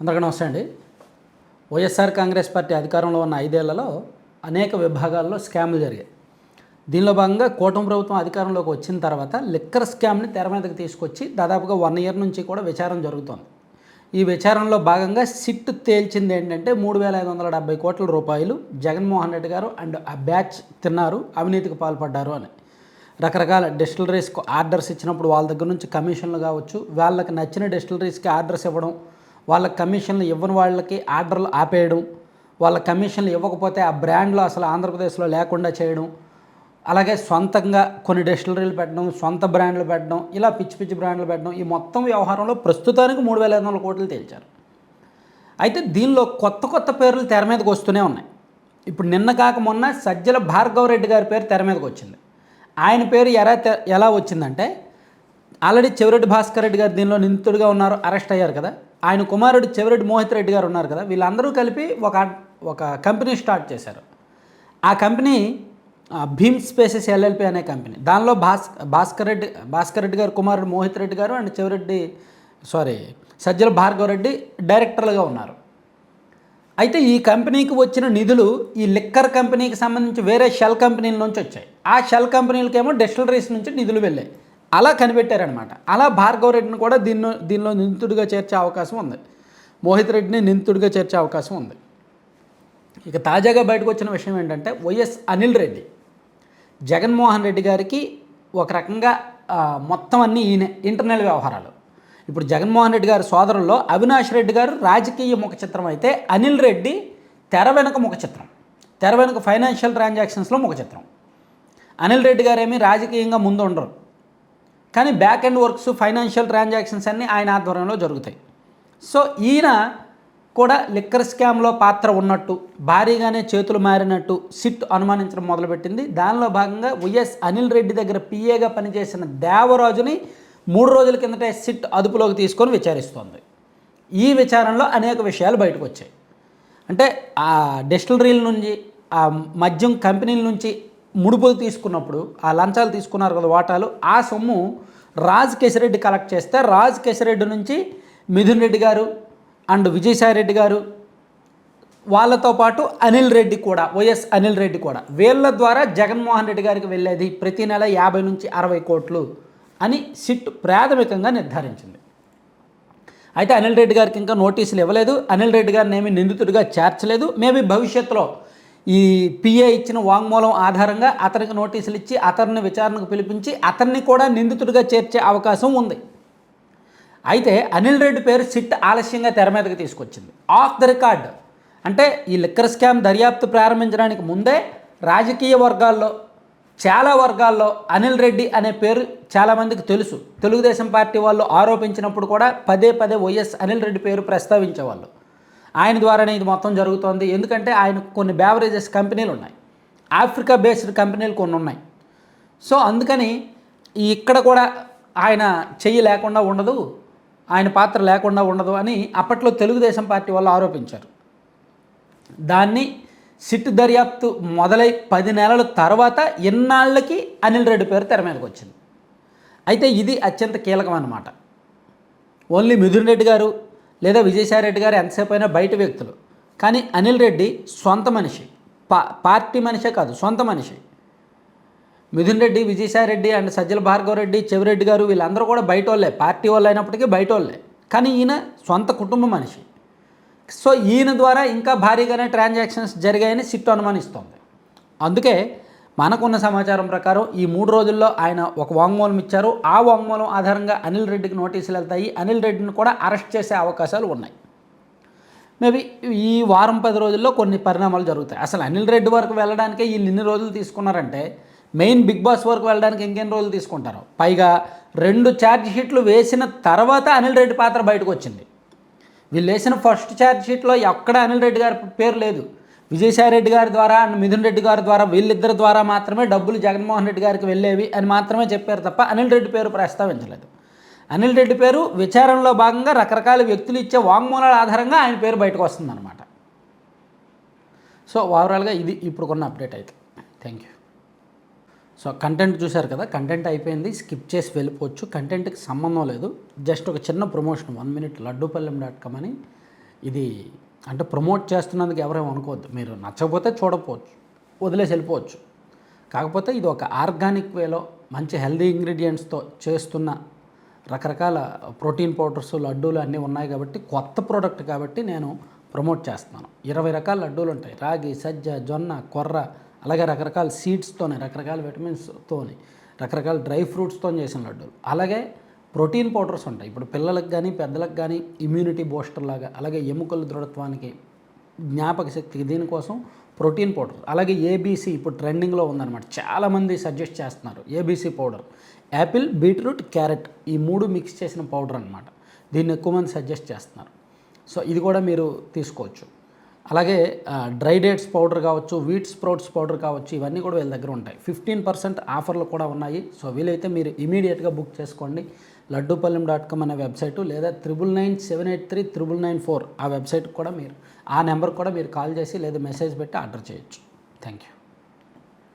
అందరికీ నమస్తే అండి. వైఎస్ఆర్ కాంగ్రెస్ పార్టీ అధికారంలో ఉన్న ఐదేళ్ళలో అనేక విభాగాల్లో స్కామ్లు జరిగాయి. దీనిలో భాగంగా కూటమి ప్రభుత్వం అధికారంలోకి వచ్చిన తర్వాత లిక్కర్ స్కామ్ని తెర మీదకి తీసుకొచ్చి దాదాపుగా వన్ ఇయర్ నుంచి కూడా విచారణ జరుగుతోంది. ఈ విచారణలో భాగంగా సిట్ తేల్చింది ఏంటంటే మూడు వేల ఐదు వందల డెబ్బై కోట్ల రూపాయలు జగన్మోహన్ రెడ్డి గారు అండ్ ఆ బ్యాచ్ తిన్నారు అవినీతికి పాల్పడ్డారు అని. రకరకాల డిస్టిలరీస్కి ఆర్డర్స్ ఇచ్చినప్పుడు వాళ్ళ దగ్గర నుంచి కమిషన్లు కావచ్చు వాళ్ళకి నచ్చిన డిస్టిలరీస్కి ఆర్డర్స్ ఇవ్వడం వాళ్ళ కమిషన్లు ఇవ్వని వాళ్ళకి ఆర్డర్లు ఆపేయడం వాళ్ళ కమిషన్లు ఇవ్వకపోతే ఆ బ్రాండ్లు అసలు ఆంధ్రప్రదేశ్లో లేకుండా చేయడం అలాగే సొంతంగా కొన్ని డిస్టిలరీలు పెట్టడం సొంత బ్రాండ్లు పెట్టడం ఇలా పిచ్చి పిచ్చి బ్రాండ్లు పెట్టడం ఈ మొత్తం వ్యవహారంలో ప్రస్తుతానికి మూడు వేల ఐదు వందల కోట్లు తేల్చారు. అయితే దీనిలో కొత్త కొత్త పేర్లు తెర మీదకి వస్తూనే ఉన్నాయి. ఇప్పుడు నిన్న కాక మొన్న సజ్జల భార్గవ రెడ్డి గారి పేరు తెర మీదకి వచ్చింది. ఆయన పేరు ఎలా ఎలా వచ్చిందంటే ఆల్రెడీ చెవిరెడ్డి భాస్కర్ రెడ్డి గారు దీనిలో నిందితుడిగా ఉన్నారు అరెస్ట్ అయ్యారు కదా. ఆయన కుమారుడు చెవిరెడ్డి మోహిత్ రెడ్డి గారు ఉన్నారు కదా వీళ్ళందరూ కలిపి ఒక ఒక కంపెనీ స్టార్ట్ చేశారు. ఆ కంపెనీ భీమ్ స్పేసెస్ ఎల్ఎల్పి అనే కంపెనీ. దానిలో భాస్ భాస్కర్ రెడ్డి భాస్కర్ రెడ్డి గారు కుమారుడు మోహిత్ రెడ్డి గారు అండ్ చెవిరెడ్డి సారీ సజ్జల భార్గవ రెడ్డి డైరెక్టర్లుగా ఉన్నారు. అయితే ఈ కంపెనీకి వచ్చిన నిధులు ఈ లిక్కర్ కంపెనీకి సంబంధించి వేరే షెల్ కంపెనీల నుంచి వచ్చాయి. ఆ షెల్ కంపెనీలకేమో డిస్టిలరీస్ నుంచి నిధులు వెళ్ళాయి. అలా కనిపెట్టారనమాట. అలా భార్గవ రెడ్డిని కూడా దీనిలో దీనిలో నిందితుడిగా చేర్చే అవకాశం ఉంది. మోహిత్ రెడ్డిని నిందితుడిగా చేర్చే అవకాశం ఉంది. ఇక తాజాగా బయటకు వచ్చిన విషయం ఏంటంటే వైఎస్ అనిల్ రెడ్డి జగన్మోహన్ రెడ్డి గారికి ఒక రకంగా మొత్తం అన్ని ఈయన ఇంటర్నల్ వ్యవహారాలు. ఇప్పుడు జగన్మోహన్ రెడ్డి గారి సోదరుల్లో అవినాష్ రెడ్డి గారు రాజకీయ ముఖ చిత్రం అయితే అనిల్ రెడ్డి తెర వెనుక ముఖ చిత్రం తెర వెనుక ఫైనాన్షియల్ ట్రాన్సాక్షన్స్లో ముఖ చిత్రం అనిల్ రెడ్డి గారేమి రాజకీయంగా ముందు ఉండరు కానీ back end works financial transactions అన్నీ ఆయన ఆధ్వర్యంలో జరుగుతాయి. సో ఈయన కూడా లిక్కర్ స్కామ్లో పాత్ర ఉన్నట్టు భారీగానే చేతులు మారినట్టు సిట్ అనుమానించడం మొదలుపెట్టింది. దానిలో భాగంగా వైఎస్ అనిల్ రెడ్డి దగ్గర పిఏగా పనిచేసిన దేవరాజుని మూడు రోజుల కిందటే సిట్ అదుపులోకి తీసుకొని విచారిస్తోంది. ఈ విచారణలో అనేక విషయాలు బయటకు వచ్చాయి. అంటే ఆ డిస్టిలరీల నుంచి ఆ మద్యం కంపెనీల నుంచి ముడుపులు తీసుకున్నప్పుడు ఆ లంచాలు తీసుకున్నారు కదా వాటాలు ఆ సొమ్ము రాజ్ కేశరెడ్డి కలెక్ట్ చేస్తే రాజ్ కేశరెడ్డి నుంచి మిథున్ రెడ్డి గారు అండ్ విజయసాయి రెడ్డి గారు వాళ్ళతో పాటు అనిల్ రెడ్డి కూడా వైఎస్ అనిల్ రెడ్డి కూడా. వీళ్ళ ద్వారా జగన్మోహన్ రెడ్డి గారికి వెళ్ళేది ప్రతి నెల యాభై నుంచి అరవై కోట్లు అని సిట్ ప్రాథమికంగా నిర్ధారించింది. అయితే అనిల్ రెడ్డి గారికి ఇంకా నోటీసులు ఇవ్వలేదు. అనిల్ రెడ్డి గారిని ఏమీ నిందితుడిగా చేర్చలేదు. మేబీ భవిష్యత్తులో ఈ పిఏ ఇచ్చిన వాంగ్మూలం ఆధారంగా అతనికి నోటీసులు ఇచ్చి అతన్ని విచారణకు పిలిపించి అతన్ని కూడా నిందితుడిగా చేర్చే అవకాశం ఉంది. అయితే అనిల్ రెడ్డి పేరు సిట్ ఆలస్యంగా తెర మీదకి తీసుకొచ్చింది. ఆఫ్ ద రికార్డ్ అంటే ఈ లిక్కర్ స్కామ్ దర్యాప్తు ప్రారంభించడానికి ముందే రాజకీయ వర్గాల్లో చాలా వర్గాల్లో అనిల్ రెడ్డి అనే పేరు చాలామందికి తెలుసు. తెలుగుదేశం పార్టీ వాళ్ళు ఆరోపించినప్పుడు కూడా పదే పదే వైఎస్ అనిల్ రెడ్డి పేరు ప్రస్తావించేవాళ్ళు. ఆయన ద్వారానే ఇది మొత్తం జరుగుతోంది. ఎందుకంటే ఆయన కొన్ని బ్యావరేజెస్ కంపెనీలు ఉన్నాయి. ఆఫ్రికా బేస్డ్ కంపెనీలు కొన్ని ఉన్నాయి. సో అందుకని ఇక్కడ కూడా ఆయన చెయ్యి లేకుండా ఉండదు ఆయన పాత్ర లేకుండా ఉండదు అని అప్పట్లో తెలుగుదేశం పార్టీ వాళ్ళు ఆరోపించారు. దాన్ని సిట్ దర్యాప్తు మొదలై పది నెలల తర్వాత ఇన్నాళ్ళకి అనిల్ రెడ్డి పేరు తెర మీదకి వచ్చింది. అయితే ఇది అత్యంత కీలకం అన్నమాట. ఓన్లీ మిథున్ రెడ్డి గారు లేదా విజయసాయిరెడ్డి గారు ఎంతసేపు అయినా బయట వ్యక్తులు. కానీ అనిల్ రెడ్డి సొంత మనిషి. పా పార్టీ మనిషే కాదు సొంత మనిషి. మిథున్ రెడ్డి విజయసాయిరెడ్డి అండ్ సజ్జల భార్గవ రెడ్డి చెవిరెడ్డి గారు వీళ్ళందరూ కూడా బయట వాళ్ళే. పార్టీ వాళ్ళు అయినప్పటికీ బయట వాళ్ళే. కానీ ఈయన సొంత కుటుంబ మనిషి. సో ఈయన ద్వారా ఇంకా భారీగానే ట్రాన్సాక్షన్స్ జరిగాయని సిట్ అనుమానిస్తోంది. అందుకే మనకున్న సమాచారం ప్రకారం ఈ మూడు రోజుల్లో ఆయన ఒక వాంగ్మూలం ఇచ్చారు. ఆ వాంగ్మూలం ఆధారంగా అనిల్ రెడ్డికి నోటీసులు వెళ్తాయి. అనిల్ రెడ్డిని కూడా అరెస్ట్ చేసే అవకాశాలు ఉన్నాయి. మేబీ ఈ వారం పది రోజుల్లో కొన్ని పరిణామాలు జరుగుతాయి. అసలు అనిల్ రెడ్డి వరకు వెళ్ళడానికే వీళ్ళు ఇన్ని రోజులు తీసుకున్నారంటే మెయిన్ బిగ్ బాస్ వరకు వెళ్ళడానికి ఇంకెన్ని రోజులు తీసుకుంటారు? పైగా రెండు ఛార్జ్ షీట్లు వేసిన తర్వాత అనిల్ రెడ్డి పాత్ర బయటకు వచ్చింది. వీళ్ళు వేసిన ఫస్ట్ ఛార్జ్ షీట్లో ఎక్కడ అనిల్ రెడ్డి గారి పేరు లేదు. విజయసాయిరెడ్డి గారి ద్వారా అండ్ మిథున్ రెడ్డి గారి ద్వారా వీళ్ళిద్దరి ద్వారా మాత్రమే డబ్బులు జగన్మోహన్ రెడ్డి గారికి వెళ్ళేవి అని మాత్రమే చెప్పారు తప్ప అనిల్ రెడ్డి పేరు ప్రస్తావించలేదు. అనిల్ రెడ్డి పేరు విచారణలో భాగంగా రకరకాల వ్యక్తులు ఇచ్చే వాంగ్మూలాల ఆధారంగా ఆయన పేరు బయటకు వస్తుందన్నమాట. సో ఓవరాల్గా ఇది ఇప్పుడు కొన్న అప్డేట్ అయితే. థ్యాంక్ యూ సో కంటెంట్ చూశారు కదా కంటెంట్ అయిపోయింది స్కిప్ చేసి వెళ్ళిపోవచ్చు. కంటెంట్కి సంబంధం లేదు. జస్ట్ ఒక చిన్న promotion one minute Laddupallem dot com అని. ఇది అంటే ప్రమోట్ చేస్తున్నందుకు ఎవరేమో అనుకోవద్దు. మీరు నచ్చకపోతే చూడకపోవచ్చు. వదిలేసి వెళ్ళిపోవచ్చు. కాకపోతే ఇది ఒక ఆర్గానిక్ వేలో మంచి హెల్దీ ఇంగ్రీడియంట్స్తో చేస్తున్న రకరకాల ప్రోటీన్ పౌడర్స్ లడ్డూలు అన్నీ ఉన్నాయి కాబట్టి కొత్త ప్రోడక్ట్ కాబట్టి నేను ప్రమోట్ చేస్తున్నాను. ఇరవై రకాల లడ్డూలు ఉంటాయి. రాగి సజ్జ జొన్న కొర్ర అలాగే రకరకాల సీడ్స్తోని రకరకాల విటమిన్స్తోని రకరకాల డ్రై ఫ్రూట్స్తో చేసిన లడ్డూలు. అలాగే ప్రోటీన్ పౌడర్స్ ఉంటాయి. ఇప్పుడు పిల్లలకు కానీ పెద్దలకు కానీ ఇమ్యూనిటీ బూస్టర్ లాగా అలాగే ఎముకల దృఢత్వానికి జ్ఞాపక శక్తికి దీనికోసం ప్రోటీన్ పౌడర్. అలాగే ఏబీసీ ఇప్పుడు ట్రెండింగ్లో ఉందన్నమాట. చాలామంది సజెస్ట్ చేస్తున్నారు ABC powder. Apple beetroot carrot ఈ మూడు మిక్స్ చేసిన పౌడర్ అనమాట దీన్ని ఎక్కువ మంది సజెస్ట్ చేస్తున్నారు. సో ఇది కూడా మీరు తీసుకోవచ్చు. అలాగే డ్రై డేట్స్ పౌడర్ కావచ్చు వీట్ స్ప్రౌట్స్ పౌడర్ కావచ్చు ఇవన్నీ కూడా వీళ్ళ దగ్గర ఉంటాయి. ఫిఫ్టీన్ పర్సెంట్ ఆఫర్లు కూడా ఉన్నాయి. సో వీలైతే మీరు ఇమీడియట్గా బుక్ చేసుకోండి. లడ్డూపల్లెం డాట్ కామ్ అనే వెబ్సైటు లేదా triple nine seven eight three triple nine four ఆ వెబ్సైట్ కూడా మీరు ఆ నెంబర్ కూడా మీరు కాల్ చేసి లేదా మెసేజ్ పెట్టి ఆర్డర్ చేయొచ్చు థ్యాంక్ యూ